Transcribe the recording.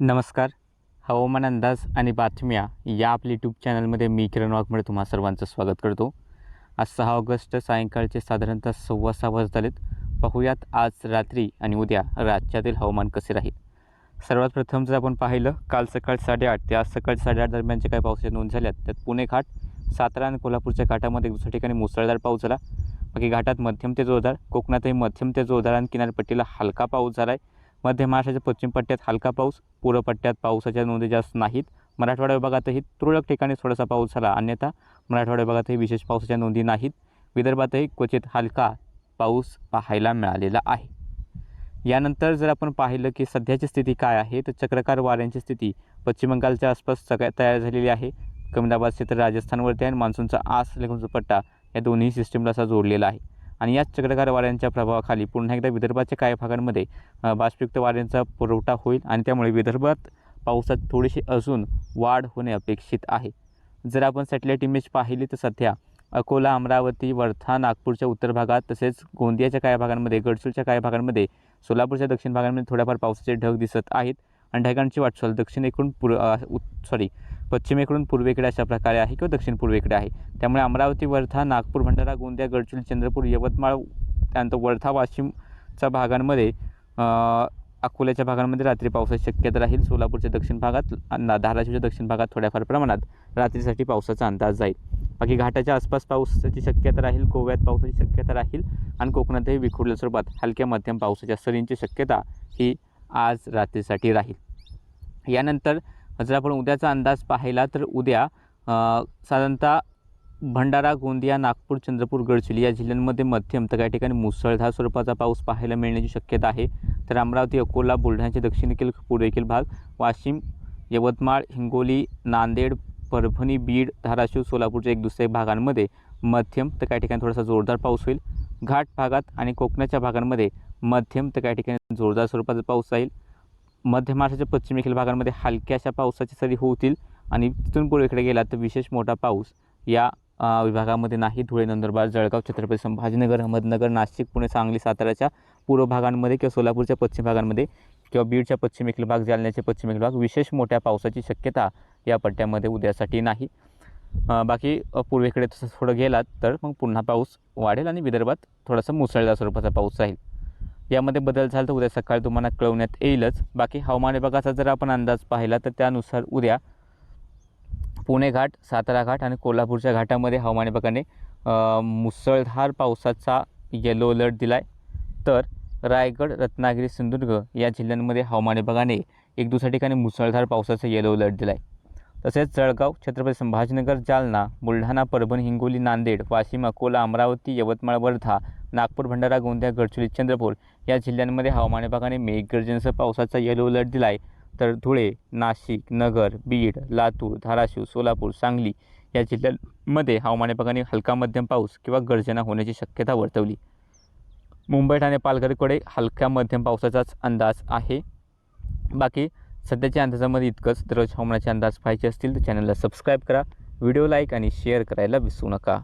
नमस्कार. हवामान अंदाज आणि बातम्या या आपल्या यूट्यूब चॅनलमध्ये मी किरण वाघमळे तुम्हा सर्वांचं स्वागत करतो. आज सहा ऑगस्ट सायंकाळचे साधारणतः सव्वा सहा वाजत आलेत. पाहूयात आज रात्री आणि उद्या राज्यातील हवामान कसे राहील? सर्वात प्रथम जर आपण पाहिलं काल सकाळ साडेआठ ते आज सकाळ साडेआठ दरम्यानचे काही पावसाच्या नोंद झाल्यात. त्यात पुणे घाट सातारा आणि कोल्हापूरच्या घाटामध्ये दुसऱ्या ठिकाणी मुसळधार पाऊस झाला. बाकी घाटात मध्यम ते जोरदार कोकणातही मध्यम ते जोरदार आणि किनारपट्टीला हलका पाऊस झाला आहे मध्य महाराष्ट्राच्या पश्चिम पट्ट्यात हलका पाऊस पूर्व पट्ट्यात पावसाच्या नोंदी जास्त नाहीत. मराठवाडा विभागातही तुरळक ठिकाणी थोडासा पाऊस झाला अन्यथा मराठवाडा विभागातही विशेष पावसाच्या नोंदी नाहीत. विदर्भातही क्वचित हलका पाऊस पाहायला मिळालेला आहे. यानंतर जर आपण पाहिलं की सध्याची स्थिती काय आहे तर चक्रकार वाऱ्यांची स्थिती पश्चिम बंगालच्या आसपास सगळ्यात तयार झालेली आहे. कमदाबाद क्षेत्र राजस्थानवरती आहे आणि मान्सूनचा आस लेखूनचा पट्टा या दोन्ही सिस्टीमला असा जोडलेला आहे. आणि याच चक्रकार वाऱ्यांच्या प्रभावाखाली पुन्हा एकदा विदर्भाच्या काही भागांमध्ये बाष्पयुक्त वाऱ्यांचा पुरवठा होईल आणि त्यामुळे विदर्भात पावसात थोडीशी अजून वाढ होणे अपेक्षित आहे. जर आपण सॅटेलाईट इमेज पाहिली तर सध्या अकोला अमरावती वर्धा नागपूरच्या उत्तर भागात तसेच गोंदियाच्या काही भागांमध्ये गडचूरच्या काही भागांमध्ये सोलापूरच्या दक्षिण भागांमध्ये थोड्याफार पावसाचे ढग दिसत आहेत. आणि ढगांची वाटचाल दक्षिणेकडून पुर सॉरी पश्चिमेकडून पूर्वेकडे अशा प्रकारे आहे किंवा दक्षिण पूर्वेकडे आहे. त्यामुळे अमरावती वर्धा नागपूर भंडारा गोंदिया गडचिरोली चंद्रपूर यवतमाळ त्यानंतर वर्धा वाशिमच्या भागांमध्ये अकोल्याच्या भागांमध्ये रात्री पावसाची शक्यता राहील. सोलापूरच्या दक्षिण भागात धाराशिवच्या दक्षिण भागात थोड्याफार प्रमाणात रात्रीसाठी पावसाचा अंदाज जाईल. बाकी घाटाच्या आसपास पावसाची शक्यता राहील गोव्यात पावसाची शक्यता राहील आणि कोकणातही विखुरल्या स्वरूपात हलक्या मध्यम पावसाच्या सरींची शक्यता ही आज रात्रीसाठी राहील. यानंतर जर आपण उद्याचा अंदाज पाहिला तर उद्या साधारणतः भंडारा गोंदिया नागपूर चंद्रपूर गडचिरोली या जिल्ह्यांमध्ये मध्यम तर काही ठिकाणी मुसळधार स्वरूपाचा पाऊस पाहायला मिळण्याची शक्यता आहे. तर अमरावती अकोला बुलढाण्याचे दक्षिणेतील पूर्वेतील भाग वाशिम यवतमाळ हिंगोली नांदेड परभणी बीड धाराशिव सोलापूरच्या एक दुसऱ्या भागांमध्ये मध्यम तर काही ठिकाणी थोडासा जोरदार पाऊस होईल. घाट भागात आणि कोकणाच्या भागांमध्ये मध्यम तर काही ठिकाणी जोरदार स्वरूपाचा पाऊस राहील. मध्य महाराष्ट्राच्या पश्चिमेकडील भागांमध्ये हलक्याशा पावसाची सरी होतील आणि तिथून पूर्वेकडे गेला तर विशेष मोठा पाऊस या विभागामध्ये नाही. धुळे नंदुरबार जळगाव छत्रपती संभाजीनगर अहमदनगर नाशिक पुणे सांगली साताऱ्याच्या पूर्व भागांमध्ये किंवा सोलापूरच्या पश्चिम भागांमध्ये किंवा बीडच्या पश्चिमेकडील भाग जालन्याचे पश्चिमेकडील भाग विशेष मोठ्या पावसाची शक्यता या पट्ट्यामध्ये उद्यासाठी नाही. बाकी पूर्वेकडे तसं थोडं गेलात तर मग पुन्हा पाऊस वाढेल आणि विदर्भात थोडासा मुसळधार स्वरूपाचा पाऊस राहील. यामध्ये बदल झाला तर उद्या सकाळी तुम्हाला कळवण्यात येईलच. बाकी हवामान विभागाचा जर आपण अंदाज पाहिला तर त्यानुसार उद्या पुणे घाट सातारा घाट आणि कोल्हापूरच्या घाटामध्ये हवामान विभागाने मुसळधार पावसाचा येलो अलर्ट दिला आहे तर रायगड रत्नागिरी सिंधुदुर्ग या जिल्ह्यांमध्ये हवामान विभागाने एक दुसऱ्या ठिकाणी मुसळधार पावसाचा येलो अलर्ट दिला आहे तसेच जळगाव छत्रपती संभाजीनगर जालना बुलढाणा परभणी हिंगोली नांदेड वाशिम अकोला अमरावती यवतमाळ वर्धा नागपूर भंडारा गोंदिया गडचिरोली चंद्रपूर या जिल्ह्यांमध्ये हवामान विभागाने मेघगर्जनेसह पावसाचा येलो अलर्ट दिला आहे तर धुळे नाशिक नगर बीड लातूर धाराशिव सोलापूर सांगली या जिल्ह्यांमध्ये हवामान विभागाने हलका मध्यम पाऊस किंवा गर्जना होण्याची शक्यता वर्तवली. मुंबई ठाणे पालघरकडे हलक्या मध्यम पावसाचाच अंदाज आहे. बाकी सध्याच्या अंदाजामध्ये इतकंच. दररोज हवामानाचे अंदाज पाहायचे असतील तर चॅनलला सबस्क्राईब करा. व्हिडिओ लाईक आणि शेअर करायला विसरू नका.